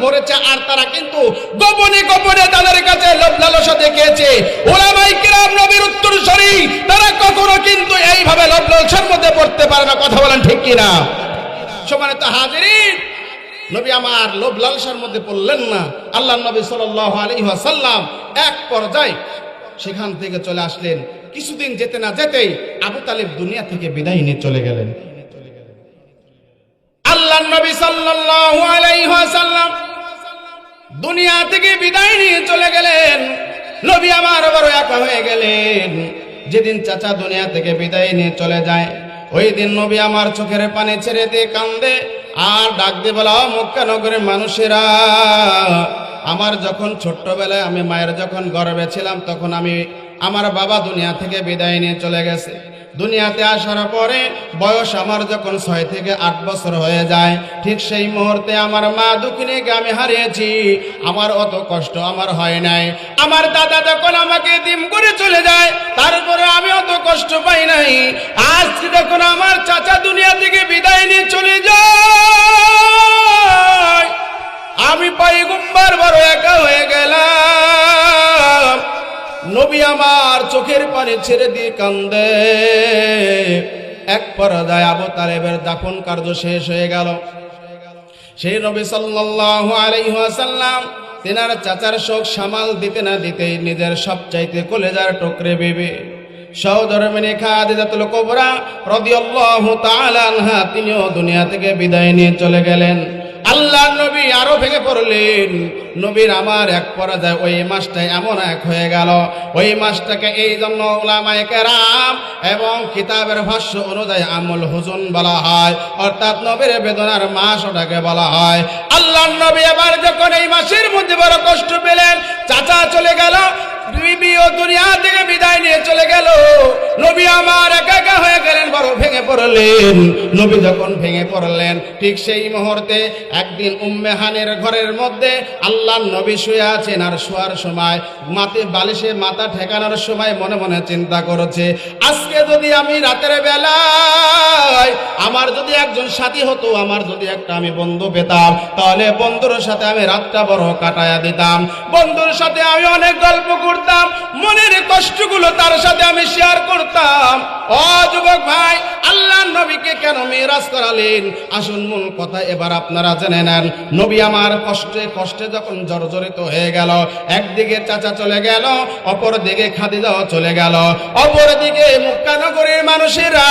ভরেছে আর তারা কিন্তু গোপনে গোপনে তাদের কাছে লোভ লালসা দেখিয়েছে। ওলামাই কিরাম নবীর উত্তরসূরি তারা কখনো কিন্তু এইভাবে লোভ মধ্যে পড়তে পারে না। কথা বলেন ঠিক কিনা? সমানিত হাজিরিন, নবী আমার লোভ লালসার মধ্যে পড়লেন না। আল্লাহ নবী সাল্লাল্লাহু আলাইহি ওয়াসাল্লাম এক পর্যায়ে সেখান থেকে চলে আসলেন। কিছুদিন যেতে না যেতেই আবু তালেব দুনিয়া থেকে বিদায় নিয়ে চলে গেলেন। আল্লাহ নবী সাল্লাল্লাহু আলাইহি ওয়াসাল্লাম দুনিয়া থেকে বিদায় নিয়ে চলে গেলেন। নবী আমার বড় একা হয়ে গেলেন। যেদিন চাচা দুনিয়া থেকে বিদায় নিয়ে চলে যায়, ওই দিন নবী আমার চোখের পানি ছেড়ে দিয়ে কান্দে আর ডাক দিয়ে বলা মক্কা নগরের মানুষেরা, আমার যখন ছোট্টবেলায় আমি মায়ের যখন গর্বে ছিলাম, তখন আমি আমার বাবা দুনিয়া থেকে বিদায় নিয়ে চলে গেছে। দুনিয়াতে আসার পরে বয়স আমার যখন ছয় থেকে আট বছর হয়ে যায়, ঠিক সেই মুহূর্তে আমার মা দুঃখিনীকে আমি হারিয়েছি। আমার অত কষ্ট আমার হয় নাই। আমার দাদা যখন আমাকে দিম করে চলে যায়, তারপরে আমি অত কষ্ট পাই নাই। আজ যখন আমার চাচা দুনিয়া থেকে বিদায় নিয়ে চলে যায়, আমি পাই গুম্বার বড় একা হয়ে গেলাম। নবী আমার চোখের পানি ছেড়ে দিয়ে কান্দে। এক পর্যায়ে আবু তালেবের দাফন কার্য শেষ হয়ে গেল। সেই নবী সাল্লাল্লাহু আলাইহি ওয়াসাল্লাম তেনার চাচার শোক সামাল দিতে না দিতেই নিজের সব সবচাইতে কলেজার টুকরে বেবে। সহধর্মিনী খাদিজাতুল কুবরা রাদিয়াল্লাহু তাআলা আনহা, তিনিও দুনিয়া থেকে বিদায় নিয়ে চলে গেলেন। আল্লাহ নবী আরও ভেঙে পড়লেন। নবীর আমার এক পরাজয় ওই মাসটাই এমন এক হয়ে গেল। ওই মাসটাকে এই জন্য ওলামায়ে কেরাম এবং কিতাবের ভাষ্য অনুযায়ী আমল হুজুন বলা হয়। অর্থাৎ নবীর বেদনার মাস ওটাকে বলা হয়। আল্লাহ নবী এবার যখন এই মাসের মধ্যে বড় কষ্ট পেলেন, চাচা চলে গেল দুনিয়া থেকে বিদায় নিয়ে চলে গেল। নবী আমার একা একা হয়ে গেলেন বড় ভেঙে পড়লেন। নবী যখন ভেঙে পড়লেন, ঠিক সেই মুহূর্তে একদিন ঘরের মধ্যে নবী শুয়ে আছেন আর শোয়ার সময় বালিশে মাথা ঠেকানোর সময় মনে মনে চিন্তা করেছে, আজকে যদি আমি রাতের বেলায় আমার যদি একজন সাথী হতো, আমার যদি একটা আমি বন্ধু পেতাম, তাহলে বন্ধুর সাথে আমি রাতটা বড় কাটায়া দিতাম। বন্ধুর সাথে আমি অনেক গল্প করতাম। মনের কষ্টগুলো তার সাথে আমি শেয়ার করতাম। অযুবক যুবক ভাই আল্লাহ মেরাজ করালেন। আসুন মূল কথা এবার আপনারা জেনে নেন। নবী আমার কষ্টে কষ্টে যখন জর্জরিত হয়ে গেল, একদিকে চাচা চলে গেল অপর দিকে খাদিজাও চলে গেল। অপর দিকে মুক্তানগরের মানুষেরা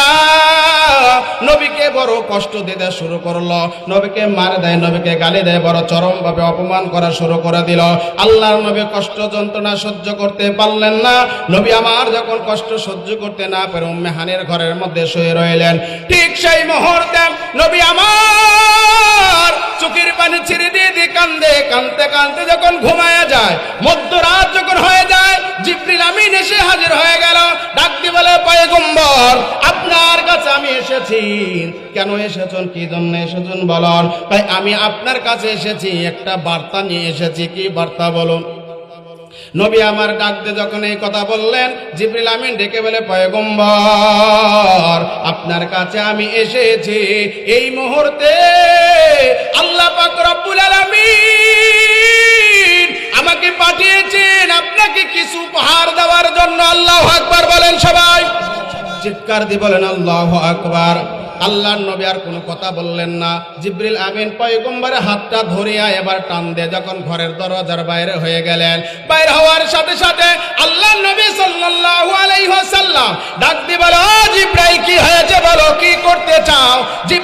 নবীকে বড় কষ্ট দিতে শুরু করল। নবীকে মার দেয়, নবীকে গালি দেয়, বড় চরমভাবে অপমান করা শুরু করে দিল। আল্লাহর নবী কষ্ট যন্ত্রণা সহ্য করতে পারলেন না। নবী আমার যখন কষ্ট সহ্য করতে না পারে উম্মে হানের ঘরের মধ্যে শুয়ে রইলেন। ঠিক সেই মুহূর্তে নবী আমার চোখের পানি ছেড়ে দিয়ে দিয়ে কান্দে কানতে কানতে যখন ঘুমায়া যায়, মধ্যরাত যখন হয়ে যায়, জিব্রিল আমিন এসে হাজির হয়ে গেল। ডাকতে বলে, পয়গম্বর, আপনার কাছে আমি এসেছি। কেন এসেছেন? কি জন্য এসেছেন? বলুন। তাই আমি আপনার কাছে এসেছি, একটা বার্তা নিয়ে এসেছি। কি বার্তা বলুন? নবী আমার ডাকতে যখন এই কথা বললেন, জিবরিল আমিন ডেকে বলে, পয়গম্বর, আপনার কাছে আমি এসেছি। এই মুহূর্তে আল্লাহ পাক রব্বুল আলামিন আমাকে পাঠিয়েছেন। আপনাকে কিছু উপহার দেওয়ার জন্য আল্লাহ আকবার বলেন সবাই। চিৎকার দিয়ে বলেন, আল্লাহ আকবার। আল্লাহর নবী আর কোনো কথা বললেন না। জিব্রিল আমিন পয়গম্বরের হাতটা ধরিয়া এবার টান দিয়ে যখন ঘরের দরজার বাইরে হয়ে গেলেন, বাইরে হওয়ার সাথে সাথে আল্লাহ নবী সাল্লাল্লাহু আলাইহি ওয়াসাল্লাম ডাক দিয়ে বলো, "ও জিব্রাইল, কি হয়েছে বলো? কি করতে চাও? আমিন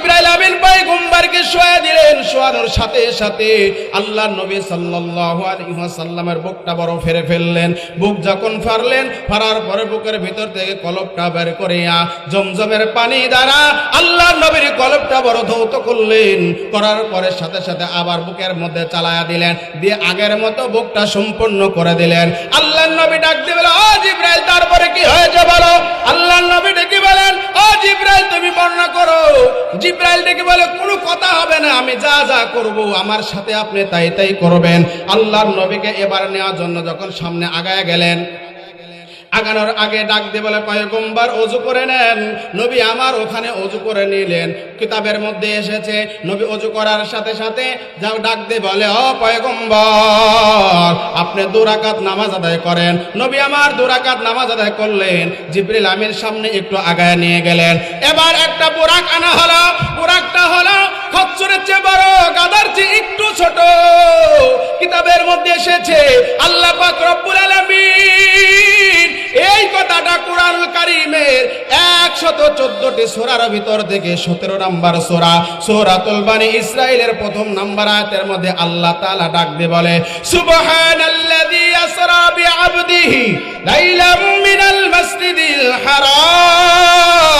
পয়গম্বরকে শোয়া দিলেন, শোয়ানোর সাথে সাথে আল্লাহর নবী সাল্লাল্লাহু আলাইহি বুকটা বড় ফেরে ফেললেন। বুক যখন ফারলেন ফারার পরে বুকের ভিতর থেকে কলপটা বের করিয়া জমজমের পানি দ্বারা আল্লাহ নবীর কলপটা বড় ধৌত করলেন। করার পরে সাথে সাথে আবার বুকের মধ্যে চালায়া দিলেন। দিয়ে আগের মতো বুকটা সম্পূর্ণ করে দিলেন। আল্লাহ নবী ডাক দিয়ে বলে ও তারপরে কি হয়েছে বলো? আল্লাহ নবী ডেকে বলেন জিব্রাইল, তুমি বর্ণনা করো। জিব্রাইল ডেকে বলে কোনো কথা হবে না, আমি যা যা করব, আমার সাথে আপনি তাই তাই করবেন। আল্লাহর নবীকে এবার নেওয়ার জন্য যখন সামনে আগায় গেলেন, আগানোর আগে ডাক দিয়ে বলে, পয়গম্বর, অজু করে নেন। নবী আমার ওখানে অজু করে নিলেন। কিতাবের মধ্যে এসেছে, নবী অজু করার সাথে সাথে যাও ডাক দিয়ে বলে, ও পয়গম্বর, আপনি দুরাকাত নামাজ আদায় করেন। নবী আমার দুরাকাত নামাজ আদায় করলেন, জিব্রিল আমির সামনে একটু আগায় নিয়ে গেলেন। এবার একটা বুরাক আনা হলো, বুরাকটা হলো খচ্চরের চেয়ে বড় গাদার চেয়ে একটু ছোট কিতাবের মধ্যে এসেছে, আল্লাহ পাক রব্বুল আলামিন। এই কথাটা কোরআন কারিমের একশত চোদ্দটি সোরার ভিতর থেকে সতেরো নাম্বার সোরা, সোরাতুল বানি ইসরায়েলের প্রথম নাম্বার আয়াতের মধ্যে আল্লাহ তাআলা ডাক দিয়ে বলে, সুবহানাল্লাযী আসরা বিআবদিহি লাইলাম মিনাল মাসজিদিল হারাম।